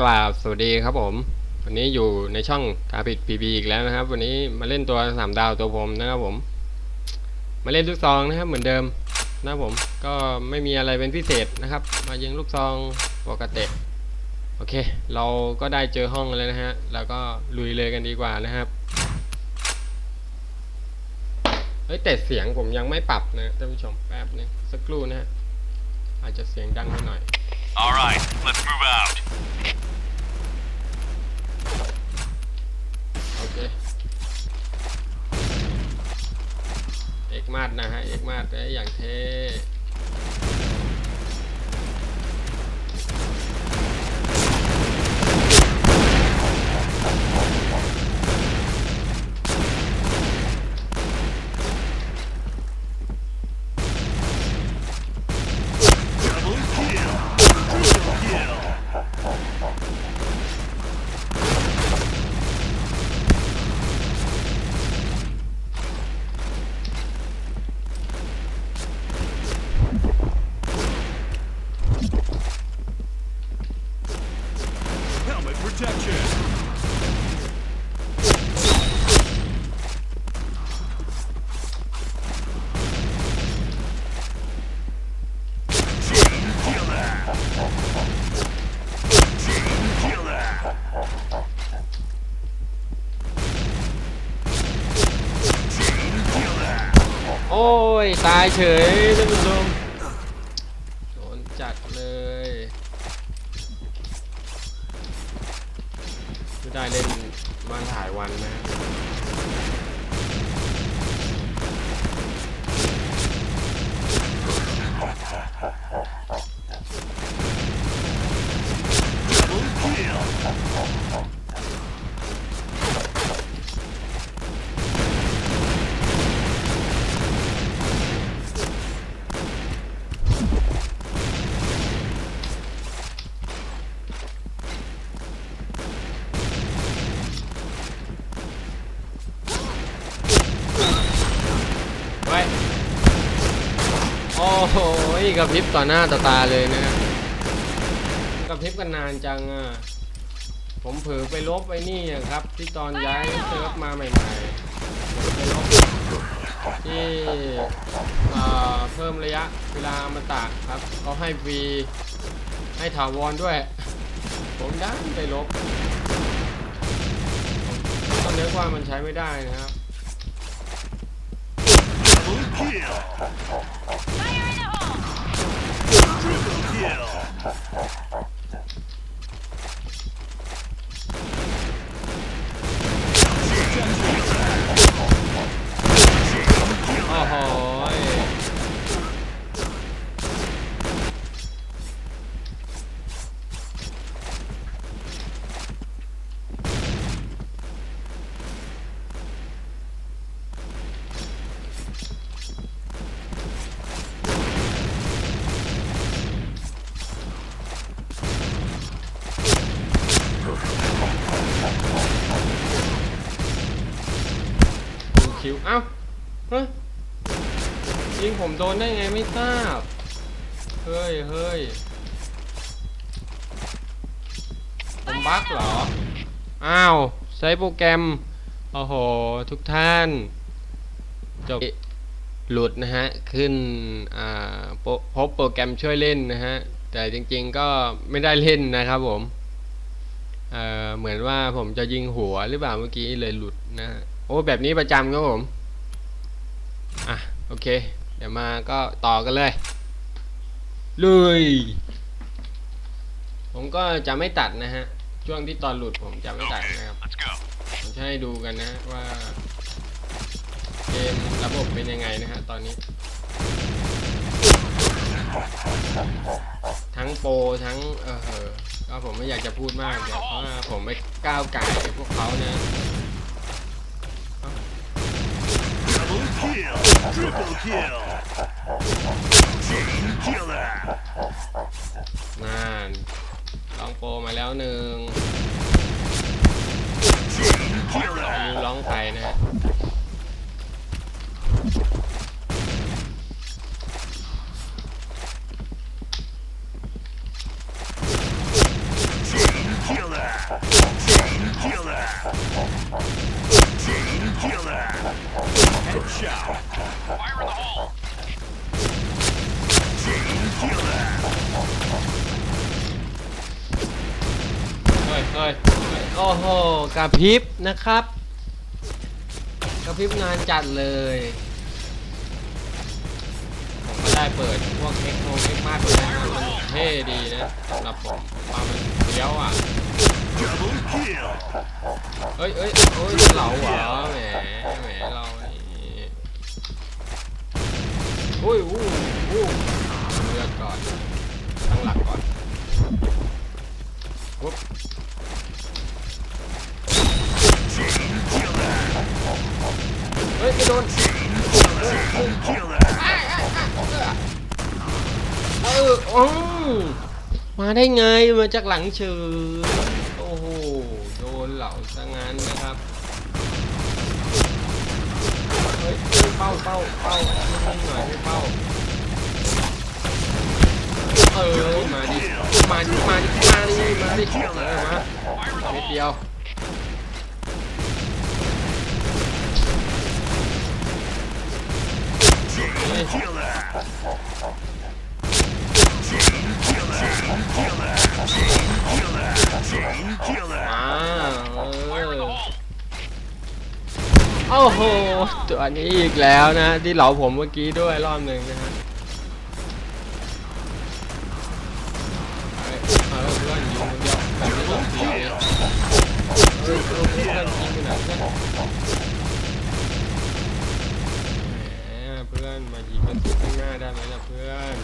กราบสวัสดีครับผม วันนี้อยู่ในช่องกาปิดพีบีอีกแล้วนะครับ วันนี้มาเล่นตัวสามดาวตัวผมนะครับผม มาเล่นลูกซองนะครับเหมือนเดิมนะครับผมก็ไม่มีอะไรเป็นพิเศษนะครับ มายิงลูกซองปกติโอเค เราก็ได้เจอห้องแล้วนะฮะแล้วก็ลุยเลยกันดีกว่านะครับเฮ้ยแต่เสียงผมยังไม่ปรับนะท่านผู้ชมแป๊บนึงสักครู่นะฮะอาจจะเสียงดังไปหน่อย All right, let's move out. โอเค เอก มาดนะฮะเอกมาดอย่างเท่ ตายเฉยท่านผู้ชมโดนจัดเลยไม่ได้เล่นบ้านถ่ายวันนะฮะ kill. ไว้โอ้โหก ระพริบต่อหน้าต่อตาเลยนะกระพริบกันนานจังอะผมเผลอไปลบไอ้นี่อะครับ ที่ตอนย้ายเซิร์ฟมาใหม่ๆไปลบที่เอ่อเพิ่มระยะเวลาอมาตะครับเขาให้ฟรีให้ถาวรด้วย ผมดันไปลบผมก็นึกว่ามันใช้ไม่ได้นะครับ Double kill. คิว เอ้าเฮ้ยยิงผมโดนได้ไงไม่ทราบ เฮ้ยเฮ้ยผมบั๊กเหรอ อ้าว ใช้โปรแกรม โอ้โห ทุกท่าน จบ หลุดนะฮะ ขึ้น อ่าพบโปรแกรมช่วยเล่นนะฮะ แต่จริงๆก็ไม่ได้เล่นนะครับผม เอ่อ เหมือนว่าผมจะยิงหัวหรือเปล่าเมื่อกี้เลยหลุดนะฮะ อ้แบบนี้ประจำครับผม อะ โอเค เดี๋ยวมาก็ต่อกันเลย เลย ผมก็จะไม่ตัดนะฮะ ช่วงที่ตอนหลุดผมจะไม่ตัดนะครับ ผมจะให้ดูกันนะว่าเกมระบบเป็นยังไงนะฮะตอนนี้ ทั้งโปรทั้งเออก็ผมไม่อยากจะพูดมากเดี๋ยวเพราะว่าผมไม่ก้าวไก่พวกเขานะ kill. Triple kill. Chain killer. นั่นลองโปรมาแล้วหนึ่ง ระพริบนะครับ กระพริบงานจัดเลย ผมก็ได้เปิดพวกเอ็กโนเอ็กมากเลยนะมันเท่ดีนะสำหรับผมว่ามันเลี้ยวอะ เอ้ยเอ้ยเอ้ยเหลาเหรอแหมแหมเรานี่อุ้ยอู้อู้เลือดก่อนตั้งหลักก่อนปุ๊บ อออ๋อมาได้ไงมาจากหลังเฉยโอ้โหโดนเหล่าซะงั้นนะครับเฮ้ยเฮ้ยเป้าเป้าเป้านิ่งๆหน่อยให้เป้าเออมาดิมาดิมาดิมาดิมาดิเออมานิดเดียว อ่าเออโอ้โห ตัวนี้อีกแล้วนะ ที่เหลาผมเมื่อกี้ด้วยรอบหนึ่งนะฮะเฮ้ยเออเพื่อนยิงคนเดียวแบบนี้ต้องเสียเลยเพื่อนยิงไปไหนเพื่อนแหมเพื่อนมายิงกันข้างหน้าได้ไหมล่ะเพื่อน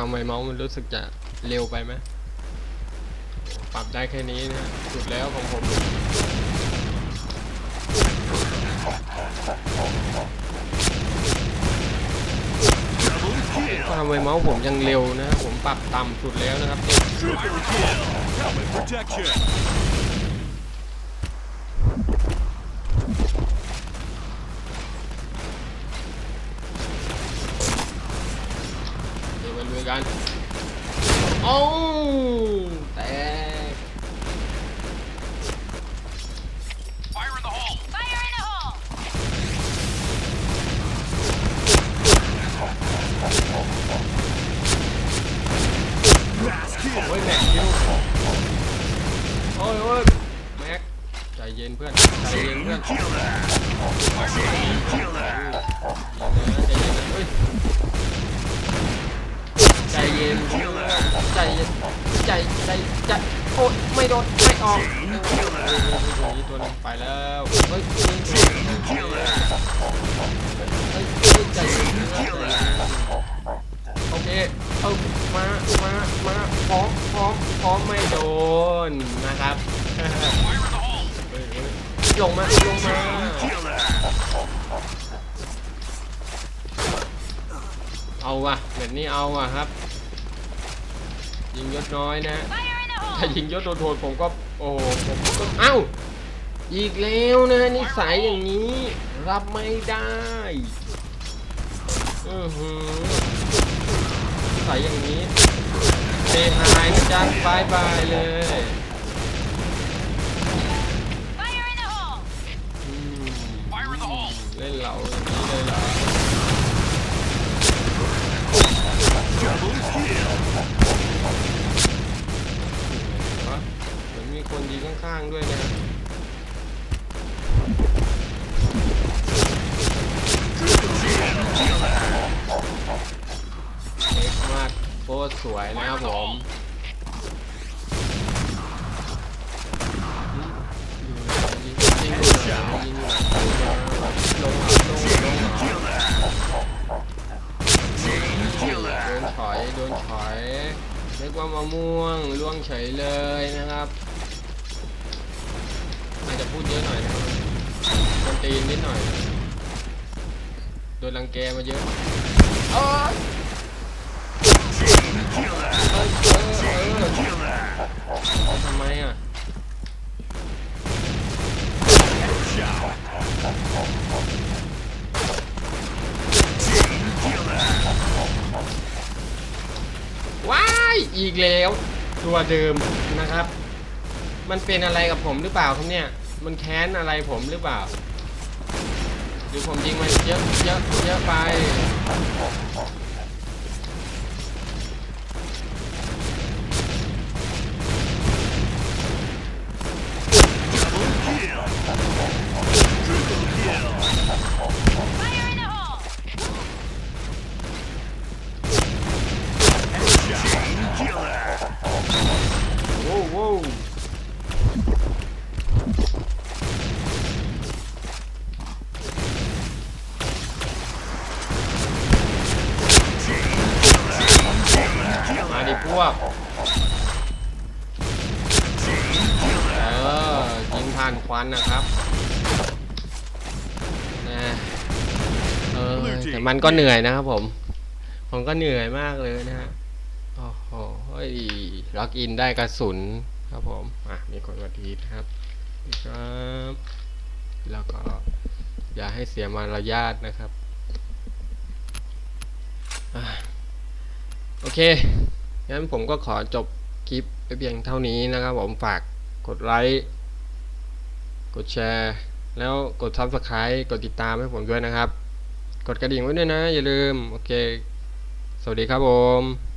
ความไวเมาส์มันรู้สึกจะเร็วไปไหมปรับได้แค่นี้นะสุดแล้วของผมความไวเมาส์ผมยังเร็วนะ ผมปรับต่ำสุดแล้วนะครับ โโดนไม่ออกตัวนึงไปแล้วเฮ้ยเฮ้ยเฮ้ย Killer. เฮ้ยใจเย็นใจเย็นโอเคเอามามามาพร้อมพร้อมพร้อมไม่โดนนะครับเฮ้ยเฮ้ยลงมาลงมาเอาว่ะแบบนี้เอาว่ะครับ ยิงยศน้อยนะ ถ้ายิงยศโดนๆผมก็โอ้ผมก็เอ้าอีกแล้วนะนิสัยอย่างนี้ รับไม่ได้อือหือนิสัยอย่างนี้เซฮายนะจ๊ะบายบายเลยางด้วยนะเอ็กมากโคตรสวยนะครับผมยิงยิงยิงยิงลงลงลง Killer. โดนถอยโดนถอยเรียกว่ามะม่วงล่วงเฉยเลยนะครับ พูดเยอะหน่อยนะครันตีนนิดหน่อย โดนรังแกมาเยอะเอ้ย Killer. เอ้ยเออเออ Killer. ทำไมอะ Headshot. Chain killer. อีกแล้ว ตัวเดิมนะครับ มันเป็นอะไรกับผมหรือเปล่าครับเนี่ย มันแค้นอะไรผมหรือเปล่าหรือผมยิงมันเยอะเยอะเยอะไป นะครับนะเออแต่มันก็เหนื่อยนะครับผม ผมก็เหนื่อยมากเลยนะฮะโอ้โหเฮ้ยล็อกอินได้กระสุนครับผม อะ มีคนกดทีนะครับครับ แล้วก็อย่าให้เสียมารยาทนะครับอะโอเค งั้นผมก็ขอจบคลิปไปเพียงเท่านี้นะครับผมฝากกดไลค์ กดแชร์ แล้วกด Subscribe กดติดตามให้ผมด้วยนะครับ กดกระดิ่งไว้ด้วยนะ อย่าลืม โอเค สวัสดีครับผม